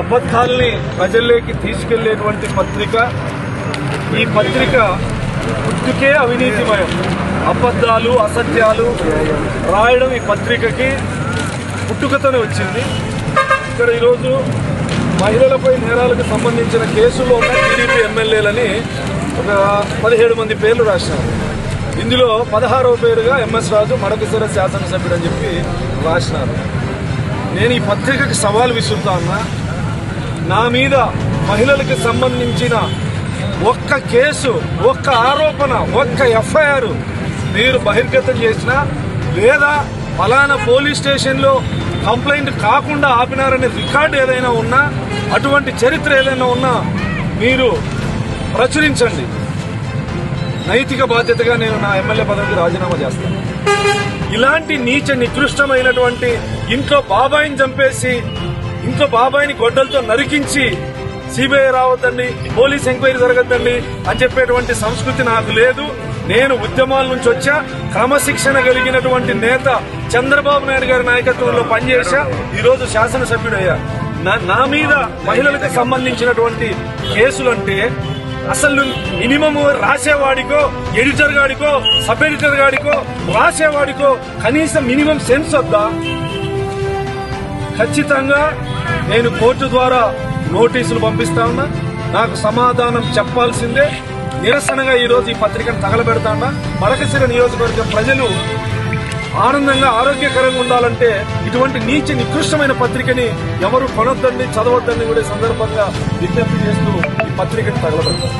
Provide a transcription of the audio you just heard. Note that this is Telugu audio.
అబద్ధాలని ప్రజల్లోకి తీసుకెళ్ళేటువంటి పత్రిక ఈ పత్రిక పుట్టుకే అవినీతిమయం. అబద్ధాలు అసత్యాలు రాయడం ఈ పత్రికకి పుట్టుకతోనే వచ్చింది. ఇక్కడ ఈరోజు మహిళలపై నేరాలకు సంబంధించిన కేసులో ఉన్న టీడీపీ ఎమ్మెల్యేలని ఒక పదిహేడు మంది పేర్లు రాశారు. ఇందులో పదహారవ పేరుగా ఎంఎస్ రాజు మడకశిర శాసనసభ్యుడు అని చెప్పి రాసినారు. నేను ఈ పత్రికకి సవాల్ విసురుతా ఉన్నా నా మీద మహిళలకు సంబంధించిన ఒక్క కేసు ఒక్క ఆరోపణ ఒక్క ఎఫ్ఐఆర్ మీరు బహిర్గతం చేసినా లేదా ఫలానా పోలీస్ స్టేషన్లో కంప్లైంట్ కాకుండా ఆపినారనే రికార్డు ఏదైనా ఉన్నా అటువంటి చరిత్ర ఏదైనా ఉన్నా మీరు ప్రచురించండి. నైతిక బాధ్యతగా నేను నా ఎమ్మెల్యే పదవికి రాజీనామా చేస్తాను. ఇలాంటి నీచ నికృష్టమైనటువంటి ఇంట్లో బాబాయిని చంపేసి ఇంట్లో బాబాయిని గొడ్డలతో నరికించి సిబిఐ రావద్దండి పోలీస్ ఎంక్వైరీ జరగద్దండి అని చెప్పేటువంటి సంస్కృతి నాకు లేదు. నేను ఉద్యమాల నుంచి వచ్చా క్రమశిక్షణ కలిగినటువంటి నేత చంద్రబాబు నాయుడు గారి నాయకత్వంలో పనిచేశా ఈరోజు శాసనసభ్యుడయ్యా. నా- నా మీద మహిళలకు సంబంధించినటువంటి కేసులంటే అసలు మినిమం రాసేవాడికో ఎడిటర్ గాడికో సబ్ ఎడిటర్ గాడికో రాసేవాడికో కనీసం మినిమం సెన్స్ వద్దా? ఖచ్చితంగా నేను కోర్టు ద్వారా నోటీసులు పంపిస్తా ఉన్నా. నాకు సమాధానం చెప్పాల్సిందే. నిరసనగా ఈ రోజు ఈ పత్రికను తగలబెడతా ఉన్నా. మరకశిర నియోజకవర్గ ప్రజలు ఆనందంగా ఆరోగ్యకరంగా ఉండాలంటే ఇటువంటి నీచ నికృష్టమైన పత్రికని ఎవరు కొనొద్దండి చదవద్దని కూడా సందర్భంగా విజ్ఞప్తి చేస్తూ ఈ పత్రికను తగలబడతారు.